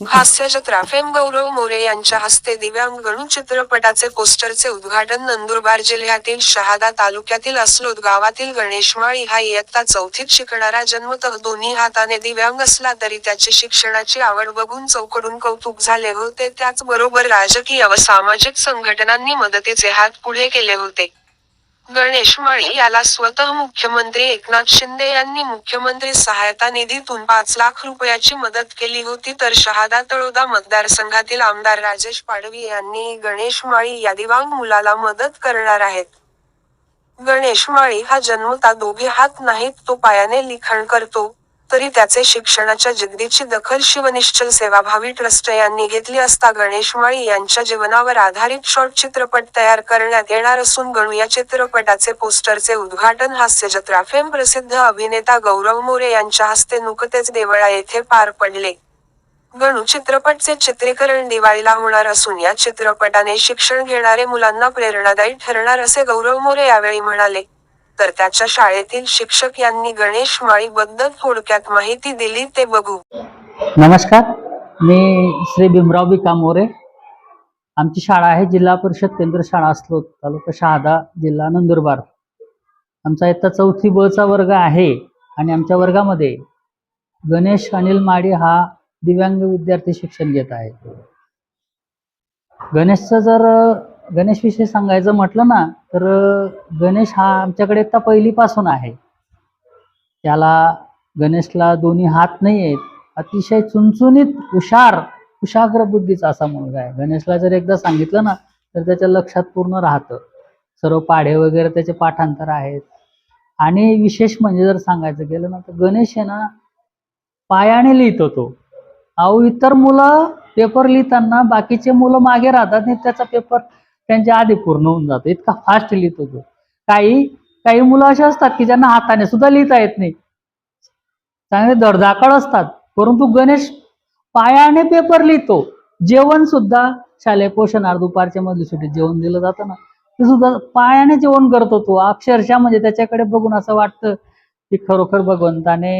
हास्यजत्रा fame गौरव मोरे यांच्या हस्ते दिव्यांग गणू चित्रपटाचे पोस्टरचे उद्घाटन नंदुरबार जिल्ह्यातील शहादा तालुक्यातील असलोद गावातील गणेशमाळी हा इयत्ता चौथीत शिकणारा जन्मतः दोन्ही हाताने दिव्यांग असला तरी त्याची शिक्षणाची आवड बघून चौकडून कौतुक झाले होते. त्याचबरोबर राजकीय व सामाजिक संघटनांनी मदतीचे हात पुढे केले होते. गणेश माळी याला स्वतः मुख्यमंत्री एकनाथ शिंदे यांनी मुख्यमंत्री सहायता निधीतून पाच लाख रुपयाची मदत केली होती तर शहादा तळोदा मतदारसंघातील आमदार राजेश पाडवी यांनी गणेश माळी या दिव्यांग मुलाला मदत करणार आहेत. गणेश माळी हा जन्मता दोघे हात नाहीत तो पायाने लिखाण करतो. तरी त्याचे शिक्षणाच्या जिद्दीची दखल शिवनिश्चल सेवाभावी ट्रस्ट यांनी घेतली असता गणेश माळी यांच्या जीवनावर आधारित शॉर्ट चित्रपट तयार करण्यात येणार असून गणू या चित्रपटाचे पोस्टरचे उद्घाटन हास्यजत्राफेम प्रसिद्ध अभिनेता गौरव मोरे यांच्या हस्ते नुकतेच देवळा येथे पार पडले. गणू चित्रपटचे चित्रीकरण दिवाळीला होणार असून या चित्रपटाने शिक्षण घेणारे मुलांना प्रेरणादायी ठरणार असे गौरव मोरे यावेळी म्हणाले. तर त्याच्या शाळेतील शिक्षक यांनी गणेश माळी बद्दल थोडक्यात माहिती दिली ते बघू. नमस्कार मी श्री भीमराव बिका कामोरे. आमची शाळा आहे जिल्हा परिषद केंद्र शाळा असलो तालुका शहादा जिल्हा नंदुरबार. आमचा इथं चौथी बचा वर्ग आहे आणि आमच्या वर्गामध्ये गणेश अनिल माडी हा दिव्यांग विद्यार्थी शिक्षण घेत आहे. गणेशचं जर गणेश विषय सांगायचं म्हटलं ना तर गणेश हा आमच्याकडे इयत्ता पहिलीपासून आहे. त्याला गणेशला दोन्ही हात नाही आहेत अतिशय चुनचुनीत हुशार कुशाग्र बुद्धीचा असा मुलगा आहे. गणेशला जर एकदा सांगितलं ना तर त्याच्या लक्षात पूर्ण राहतं. सर्व पाढे वगैरे त्याचे पाठांतर आहेत. आणि विशेष म्हणजे जर सांगायचं गेलं ना तर गणेश आहे ना पायाने लिहितो तो. अहो इतर मुलं पेपर लिहिताना बाकीचे मुलं मागे राहतात आणि त्याचा पेपर त्यांच्या आधी पूर्ण होऊन जातो. इतका फास्ट लिहितो तो. काही काही मुलं अशी असतात की ज्यांना हाताने सुद्धा लिहिता येत नाही. चांगले दडदाकड असतात. परंतु गणेश पायाने पेपर लिहितो. जेवण सुद्धा शालेय पोषण दुपारच्या मधली सुट्टी जेवण दिलं जातं ना. ते सुद्धा पायाने जेवण करतो तो. अक्षरशः म्हणजे त्याच्याकडे बघून असं वाटतं की खरोखर भगवंताने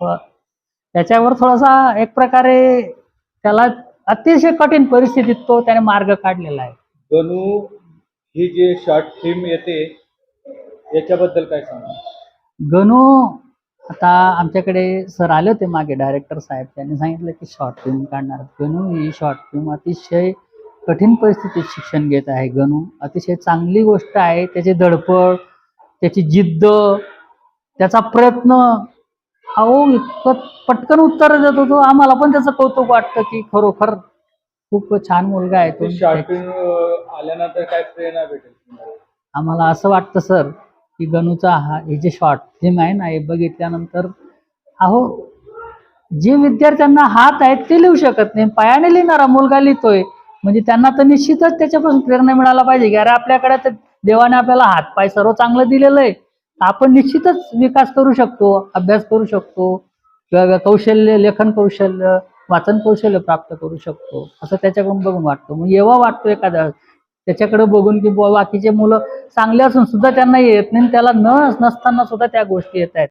त्याच्यावर थोडासा एक प्रकारे त्याला अतिशय कठीण परिस्थितीत तो त्याने मार्ग काढलेला आहे. गणू ही जी शॉर्ट फिल्म येते याच्याबद्दल काय सांगा गणू आता आमच्याकडे सर आले होते मागे डायरेक्टर साहेब. त्यांनी सांगितलं की शॉर्ट फिल्म काढणार. गणू ही शॉर्ट फिल्म अतिशय कठीण परिस्थितीत शिक्षण घेत आहे गणू. अतिशय चांगली गोष्ट आहे. त्याची धडपड त्याची जिद्द त्याचा प्रयत्न अहो इतकं पटकन उत्तर देतो तो आम्हाला पण त्याचं कौतुक वाटतं की खरोखर खूप छान मुलगा आहे तो. शॉर्ट फिल्म आल्यानंतर काय प्रेरणा भेटेल आम्हाला असं वाटतं सर की गणूचा हा हे जे शॉर्ट फिल्म आहे ना हे बघितल्यानंतर अहो जे विद्यार्थ्यांना हात आहेत ते लिहू शकत नाही. पायाने लिहिणारा मुलगा लिहितोय. म्हणजे त्यांना तर निश्चितच त्याच्यापासून प्रेरणा मिळायला पाहिजे की अरे आपल्याकडे तर देवाने आपल्याला हात पाय सर्व चांगलं दिलेलं आहे. आपण निश्चितच विकास करू शकतो अभ्यास करू शकतो किंवा कौशल्य लेखन कौशल्य वाचन कौशल्य प्राप्त करू शकतो. असं त्याच्याकडून बघून वाटतो. मग येवा वाटतो एखाद्या त्याच्याकडे बघून की बुवा बाकीचे मुलं चांगले असून सुद्धा त्यांना येत नाही त्याला न नसताना सुद्धा त्या गोष्टी येत आहेत.